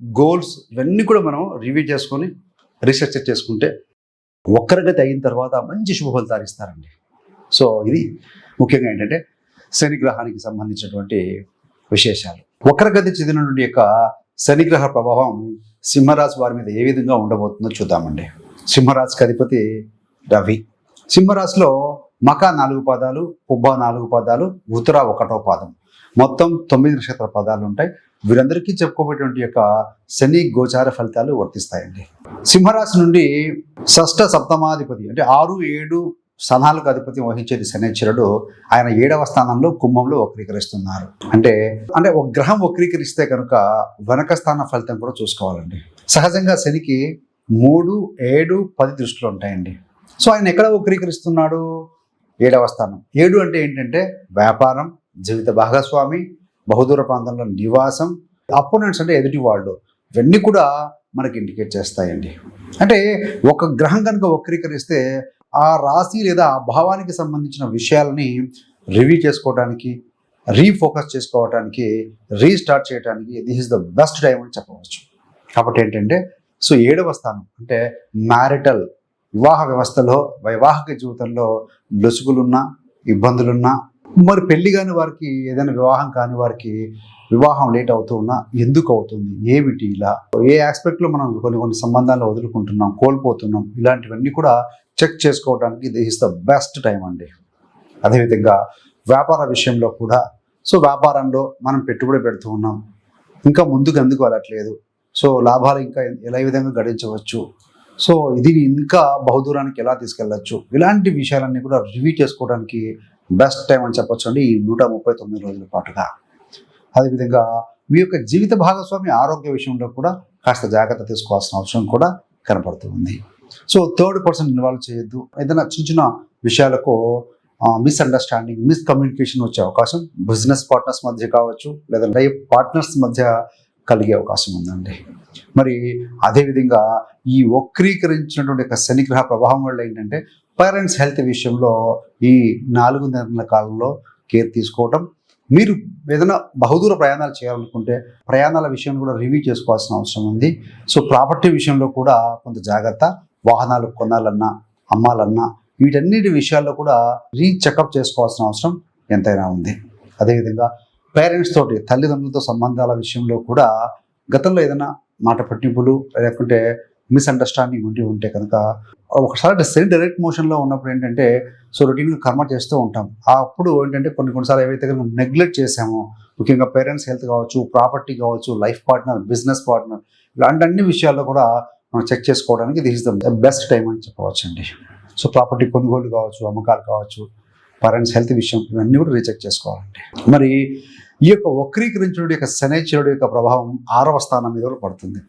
Goals ఇవన్నీ కూడా మనం రివ్యూ చేసుకొని రీసెర్చ్ చేసుకుంటే ఒక్కరిగతి అయిన తర్వాత మంచి శుభ ఫలితాలు ఇస్తారండి సో ఇది ముఖ్యంగా ఏంటంటే శనిగ్రహానికి సంబంధించినటువంటి విశేషాలు. వక్రగతి చెందిన యొక్క శనిగ్రహ ప్రభావం సింహరాశి వారి మీద ఏ విధంగా ఉండబోతుందో చూద్దామండి. సింహరాశికి అధిపతి రవి. సింహరాశిలో మక నాలుగు పాదాలు పుబ్బ నాలుగు పాదాలు ఉత్తర ఒకటో పాదం. మొత్తం తొమ్మిది నక్షత్ర పదాలు ఉంటాయి. వీరందరికీ చెప్పుకోబోయేటువంటి యొక్క శని గోచార ఫలితాలు వర్తిస్తాయండి. సింహరాశి నుండి షష్ట సప్తమాధిపతి అంటే ఆరు ఏడు స్థానాలకు అధిపతి వహించేది శనిశ్వరుడు ఆయన ఏడవ స్థానంలో కుంభంలో వక్రీకరిస్తున్నారు. అంటే అంటే ఒక గ్రహం వక్రీకరిస్తే కనుక వెనక స్థాన ఫలితం కూడా చూసుకోవాలండి. సహజంగా శనికి మూడు ఏడు పది దృష్టిలో ఉంటాయండి. సో ఆయన ఎక్కడ వక్రీకరిస్తున్నాడు? ఏడవ స్థానం. ఏడు అంటే ఏంటంటే వ్యాపారం జీవిత భాగస్వామి బహుదూర ప్రాంతంలో నివాసం. అపోనెంట్స్ అంటే ఎదుటి వాళ్ళు. ఇవన్నీ కూడా మనకి ఇండికేట్ చేస్తాయండి. అంటే ఒక గ్రహం కనుక వక్రీకరిస్తే ఆ రాశి లేదా ఆ భావానికి సంబంధించిన విషయాలని రివ్యూ చేసుకోవడానికి రీఫోకస్ చేసుకోవడానికి రీస్టార్ట్ చేయడానికి this is the best time అని చెప్పవచ్చు. కాబట్టి ఏంటంటే సో ఏడవ స్థానం అంటే మ్యారిటల్ వివాహ వ్యవస్థలో వైవాహిక జీవితంలో లొసుగులున్నా ఇబ్బందులున్నా మరి పెళ్ళి కాని వారికి ఏదైనా వివాహం కాని వారికి వివాహం లేట్ అవుతూ ఉన్నా ఎందుకు అవుతుంది? ఏమిటి ఇలా? ఏ ఆస్పెక్ట్లో మనం కొన్ని కొన్ని సంబంధాలు వదులుకుంటున్నాం కోల్పోతున్నాం? ఇలాంటివన్నీ కూడా చెక్ చేసుకోవడానికి ఇది ఇస్ ద బెస్ట్ టైం అండి. అదేవిధంగా వ్యాపార విషయంలో కూడా. సో వ్యాపారంలో మనం పెట్టుబడి పెడుతూ ఉన్నాం. ఇంకా ముందుకు ఎందుకు వెళ్ళట్లేదు? సో లాభాలు ఇంకా ఎలా విధంగా గడించవచ్చు? సో ఇది ఇంకా బహుదూరానికి ఎలా తీసుకెళ్ళచ్చు? ఇలాంటి విషయాలన్నీ కూడా రివ్యూ చేసుకోవడానికి బెస్ట్ టైం అని చెప్పొచ్చు అండి ఈ నూట ముప్పై తొమ్మిది రోజుల పాటుగా. అదేవిధంగా మీ యొక్క జీవిత భాగస్వామి ఆరోగ్య విషయంలో కూడా కాస్త జాగ్రత్త తీసుకోవాల్సిన అవసరం కూడా కనపడుతుంది సో థర్డ్ పర్సన్ ఇన్వాల్వ్ చేయొద్దు. ఏదైనా చిన్న చిన్న విషయాలకు మిస్అండర్స్టాండింగ్ మిస్కమ్యూనికేషన్ వచ్చే అవకాశం బిజినెస్ పార్ట్నర్స్ మధ్య కావచ్చు లేదా లైఫ్ పార్ట్నర్స్ మధ్య కలిగే అవకాశం ఉందండి. మరి అదేవిధంగా ఈ వక్రీకరించినటువంటి యొక్క శనిగ్రహ ప్రభావం వల్ల ఏంటంటే పేరెంట్స్ హెల్త్ విషయంలో ఈ నాలుగు నెలల కాలంలో కేర్ తీసుకోవటం. మీరు ఏదైనా బహుదూర ప్రయాణాలు చేయాలనుకుంటే ప్రయాణాల విషయం కూడా రివ్యూ చేసుకోవాల్సిన అవసరం ఉంది. సో ప్రాపర్టీ విషయంలో కూడా కొంత జాగ్రత్త. వాహనాలు కొనాలన్నా అమ్మాలన్నా వీటన్నిటి విషయాల్లో కూడా రీచెకప్ చేసుకోవాల్సిన అవసరం ఎంతైనా ఉంది. అదేవిధంగా పేరెంట్స్ తోటి తల్లిదండ్రులతో సంబంధాల విషయంలో కూడా గతంలో ఏదైనా మాట పట్టింపులు లేకుంటే మిస్అండర్స్టాండింగ్ ఉండి ఉంటే కనుక ఒకసారి సెల్ డైరెక్ట్ మోషన్లో ఉన్నప్పుడు ఏంటంటే సో రొటీన్గా కర్మ చేస్తూ ఉంటాం. ఆ అప్పుడు ఏంటంటే కొన్ని కొన్నిసార్లు ఏవైతే కనుక నెగ్లెక్ట్ చేసామో ముఖ్యంగా పేరెంట్స్ హెల్త్ కావచ్చు ప్రాపర్టీ కావచ్చు లైఫ్ పార్ట్నర్ బిజినెస్ పార్ట్నర్ ఇలాంటి అన్ని విషయాల్లో కూడా మనం చెక్ చేసుకోవడానికి this is the best time అని చెప్పవచ్చు అండి సో ప్రాపర్టీ కొనుగోలు కావచ్చు అమ్మకాలు కావచ్చు పేరెంట్స్ హెల్త్ విషయం ఇవన్నీ కూడా రీచెక్ చేసుకోవాలండి. మరి ఈ యొక్క వక్రీకరించుడు యొక్క శనేశ్వరుడు యొక్క ప్రభావం ఆరవ స్థానం మీద కూడా పడుతుంది.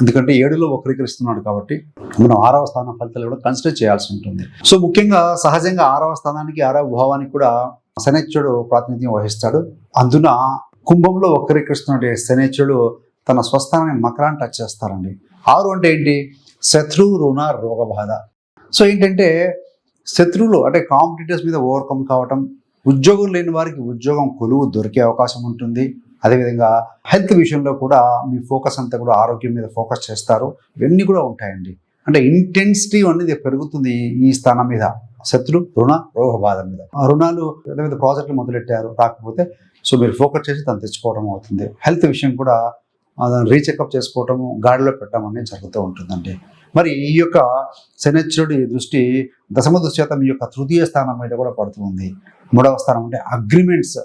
ఎందుకంటే ఏడులో వక్రీకరిస్తున్నాడు కాబట్టి మనం ఆరవ స్థానం ఫలితాలు కూడా కన్సిడర్ చేయాల్సి ఉంటుంది. సో ముఖ్యంగా సహజంగా ఆరవ స్థానానికి ఆరవ భావానికి కూడా శనేశ్వరుడు ప్రాతినిధ్యం వహిస్తాడు. అందున కుంభంలో వక్రీకరిస్తున్న శనేశ్వరుడు తన స్వస్థానాన్ని మకరాన్ని టచ్ చేస్తారండి. ఆరు అంటే ఏంటి? శత్రు రుణ రోగ బాధ. సో ఏంటంటే శత్రువులు అంటే కాంపిటేటర్స్ మీద ఓవర్కమ్ కావటం ఉద్యోగం లేని వారికి ఉద్యోగం కొలువు దొరికే అవకాశం ఉంటుంది. అదేవిధంగా హెల్త్ విషయంలో కూడా మీ ఫోకస్ అంతా కూడా ఆరోగ్యం మీద ఫోకస్ చేస్తారు. ఇవన్నీ కూడా ఉంటాయండి. అంటే ఇంటెన్సిటీ అనేది పెరుగుతుంది ఈ స్థానం మీద. శత్రు రుణ రోగ బాధ మీద. రుణాలు పెద్ద ప్రాజెక్టులు మొదలెట్టారు రాకపోతే సో మీరు ఫోకస్ చేసి తను తెచ్చుకోవడం అవుతుంది. హెల్త్ విషయం కూడా దాన్ని రీచెకప్ చేసుకోవటము గాడిలో పెట్టడం అనేది జరుగుతూ ఉంటుందండి. మరి ఈ యొక్క శనిచ్చరుడి దృష్టి దశమ దృష్టి మీ యొక్క తృతీయ స్థానం మీద కూడా పడుతుంది. మూడవ స్థానం అంటే అగ్రిమెంట్స్.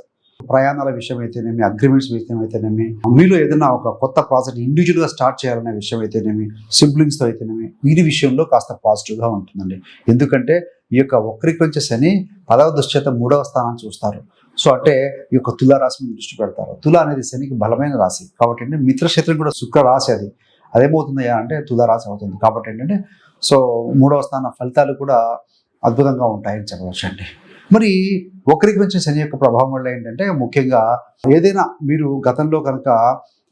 ప్రయాణాల విషయం అయితేనేమి అగ్రిమెంట్స్ విషయం అయితేనేమి మీలో ఏదైనా ఒక కొత్త ప్రాజెక్ట్ ఇండివిజువల్గా స్టార్ట్ చేయాలనే విషయం అయితేనేమి సిబ్లింగ్స్తో అయితేనేమి వీరి విషయంలో కాస్త పాజిటివ్గా ఉంటుందండి. ఎందుకంటే ఈ యొక్క వక్రీకరించే శని పదవ దుశ్చేత మూడవ స్థానాన్ని చూస్తారు. సో అంటే ఈ యొక్క తులా రాశి మీద దృష్టి పెడతారు. తుల అనేది శనికి బలమైన రాశి. కాబట్టి ఏంటంటే మిత్రక్షేత్రం కూడా శుక్ర రాశి అది. అదేమవుతుంది అంటే తులా రాశి అవుతుంది. కాబట్టి ఏంటంటే సో మూడవ స్థాన ఫలితాలు కూడా అద్భుతంగా ఉంటాయని చెప్పవచ్చు అండి మరి ఒకరికి వచ్చే శని యొక్క ప్రభావం వల్ల ఏంటంటే ముఖ్యంగా ఏదైనా మీరు గతంలో కనుక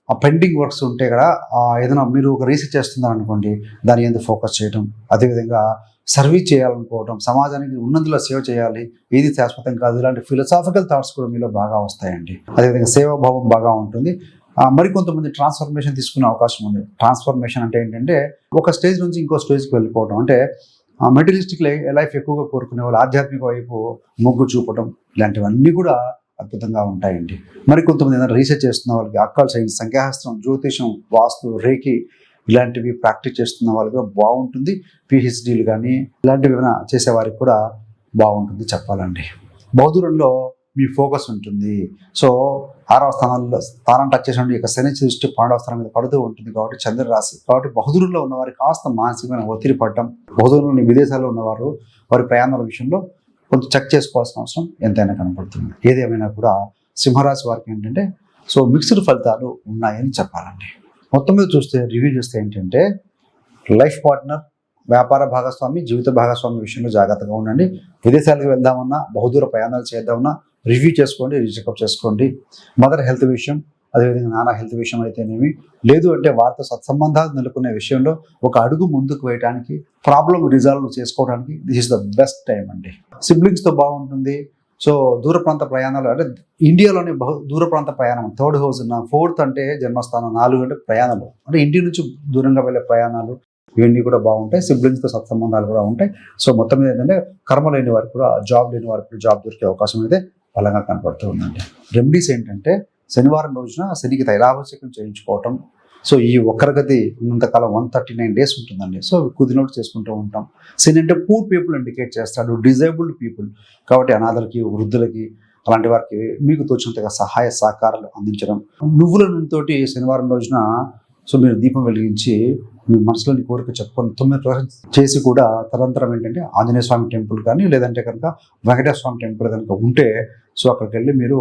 ఆ పెండింగ్ వర్క్స్ ఉంటే కదా ఆ ఏదైనా మీరు ఒక రీసెర్చ్ చేస్తున్నారు అనుకోండి దాని ఎందుకు ఫోకస్ చేయడం అదేవిధంగా సర్వీస్ చేయాలనుకోవడం సమాజానికి ఉన్నందులో సేవ చేయాలి ఏది శాశ్వతం కాదు ఇలాంటి ఫిలసాఫికల్ థాట్స్ కూడా మీలో బాగా వస్తాయండి. అదేవిధంగా సేవాభావం బాగా ఉంటుంది. మరికొంతమంది ట్రాన్స్ఫర్మేషన్ తీసుకునే అవకాశం ఉంది. ట్రాన్స్ఫర్మేషన్ అంటే ఏంటంటే ఒక స్టేజ్ నుంచి ఇంకో స్టేజ్కి వెళ్ళిపోవడం అంటే మెటీరియలిస్టిక్ లైఫ్ ఎక్కువగా కోరుకునే వాళ్ళు ఆధ్యాత్మిక వైపు మొగ్గు చూపడం ఇలాంటివన్నీ కూడా అద్భుతంగా ఉంటాయండి. మరి కొంతమంది ఏదైనా రీసెర్చ్ చేస్తున్న వాళ్ళకి అక్కల్ సైన్స్ సంఖ్యాశాస్త్రం జ్యోతిషం వాస్తు రేకి ఇలాంటివి ప్రాక్టీస్ చేస్తున్న వాళ్ళకి బాగుంటుంది. పిహెచ్డీలు కానీ ఇలాంటివి ఏమైనా చేసేవారికి కూడా బాగుంటుంది చెప్పాలండి బహుదూరంలో మీ ఫోకస్ ఉంటుంది. సో ఆరవ స్థానంలో స్థానం టచ్ చేసిన యొక్క శని దృష్టి పన్నెండవ స్థానం మీద పడుతూ ఉంటుంది కాబట్టి చంద్రరాశి. కాబట్టి బహుదూరంలో ఉన్నవారు కాస్త మానసికమైన ఒత్తిడి పడడం బహుదూరంలోని విదేశాల్లో ఉన్నవారు వారి ప్రయాణాల విషయంలో కొంచెం చెక్ చేసుకోవాల్సిన అవసరం ఎంతైనా కనపడుతుంది. ఏదేమైనా కూడా సింహరాశి వారికి ఏంటంటే సో మిక్స్డ్ ఫలితాలు ఉన్నాయని చెప్పాలండి. మొత్తం మీద చూస్తే రివ్యూ చూస్తే ఏంటంటే లైఫ్ పార్ట్నర్ వ్యాపార భాగస్వామి జీవిత భాగస్వామి విషయంలో జాగ్రత్తగా ఉండండి. విదేశాలకు వెళ్దామన్నా బహుదూర ప్రయాణాలు చేద్దామన్నా రివ్యూ చేసుకోండి చెకప్ చేసుకోండి. మదర్ హెల్త్ విషయం అదేవిధంగా నానా హెల్త్ విషయం అయితేనేమి లేదు అంటే వారితో సత్సంబంధాలు నెలకొనే విషయంలో ఒక అడుగు ముందుకు వేయడానికి ప్రాబ్లం రిజాల్వ్ చేసుకోవడానికి this is the best time అండి. సిబ్లింగ్స్తో బాగుంటుంది. సో దూర ప్రాంత ప్రయాణాలు అంటే ఇండియాలోనే బహు దూర ప్రాంత ప్రయాణం థర్డ్ హౌస్ ఉన్న ఫోర్త్ అంటే జన్మస్థానం నాలుగు అంటే ప్రయాణాలు అంటే ఇంటి నుంచి దూరంగా వెళ్ళే ప్రయాణాలు ఇవన్నీ కూడా బాగుంటాయి. సిబ్లింగ్స్తో సత్సంబంధాలు కూడా ఉంటాయి. సో మొత్తం మీద ఏంటంటే కర్మ లేని వారికి కూడా జాబ్ లేని వారికి కూడా జాబ్ దొరికే అవకాశం అయితే బలంగా కనపడుతూ ఉందండి. రెమెడీస్ ఏంటంటే శనివారం రోజున శనికి తైలాభిషేకం చేయించుకోవటం. సో ఈ ఒక్కరిగతి ఉన్నంతకాలం వన్ థర్టీ నైన్ డేస్ ఉంటుందండి. సో కుదినోట్ చేసుకుంటూ ఉంటాం. శని అంటే పూర్ పీపుల్ ఇండికేట్ చేస్తాడు డిజేబుల్డ్ పీపుల్ కాబట్టి అనాథలకి వృద్ధులకి అలాంటి వారికి మీకు తోచినంతగా సహాయ సహకారాలు అందించడం. నువ్వుల నూనెతోటి శనివారం రోజున సో మీరు దీపం వెలిగించి మీ మనసులోని కోరిక చెప్పుకొని తొమ్మిది ప్రదక్షిణ చేసి కూడా తదంతరం ఏంటంటే ఆంజనేయ స్వామి టెంపుల్ కానీ లేదంటే కనుక వెంకటేశ్వర స్వామి టెంపుల్ కనుక ఉంటే సో అక్కడికి వెళ్ళి మీరు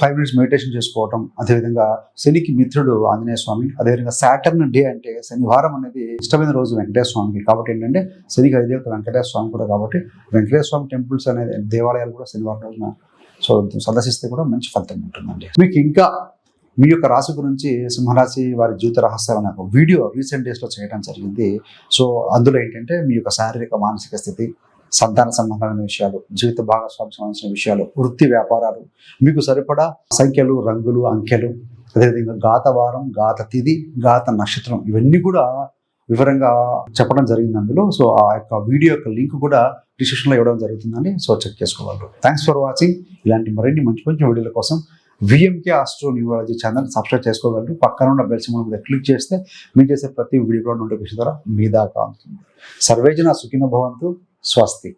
ఫైవ్ మినిట్స్ మెడిటేషన్ చేసుకోవటం అదేవిధంగా శనికి మిత్రుడు ఆంజనేయ స్వామి అదేవిధంగా సాటర్న్ డే అంటే శనివారం అనేది ఇష్టమైన రోజు వెంకటేశ్వర స్వామికి. కాబట్టి ఏంటంటే శనికి అధిదేవత వెంకటేశ్వర స్వామి కూడా కాబట్టి వెంకటేశ్వర స్వామి టెంపుల్స్ అనేది దేవాలయాలు కూడా శనివారం రోజున సో సందర్శిస్తే కూడా మంచి ఫలితం ఉంటుందండి. మీకు ఇంకా మీ యొక్క రాశి గురించి సింహరాశి వారి జీవిత రహస్యాలు నాకు వీడియో రీసెంట్ డేస్లో చేయడం జరిగింది. సో అందులో ఏంటంటే మీ యొక్క శారీరక మానసిక స్థితి సంతాన సంబంధమైన విషయాలు జీవిత భాగస్వామి సంబంధించిన విషయాలు వృత్తి వ్యాపారాలు మీకు సరిపడా సంఖ్యలు రంగులు అంకెలు అదేవిధంగా గాత వారం గాత తిథి గాత నక్షత్రం ఇవన్నీ కూడా వివరంగా చెప్పడం జరిగింది అందులో. సో ఆ యొక్క వీడియో యొక్క లింక్ కూడా డిస్క్రిప్షన్లో ఇవ్వడం జరుగుతుందని సో చెక్ చేసుకోవాలి. థ్యాంక్స్ ఫర్ వాచింగ్ ఇలాంటి మరిన్ని మంచి మంచి వీడియోల కోసం VMK astro numerology channel subscribe చేసుకోగలరు. పక్కన ఉన్న బెల్ సింబల్ మీద క్లిక్ చేస్తే మీరు చేసే ప్రతి వీడియో కూడా నోటిఫికేషన్ ద్వారా మీ దాకా అందుతుంది. సర్వేజన సుఖిన భవంతు. स्वस्ति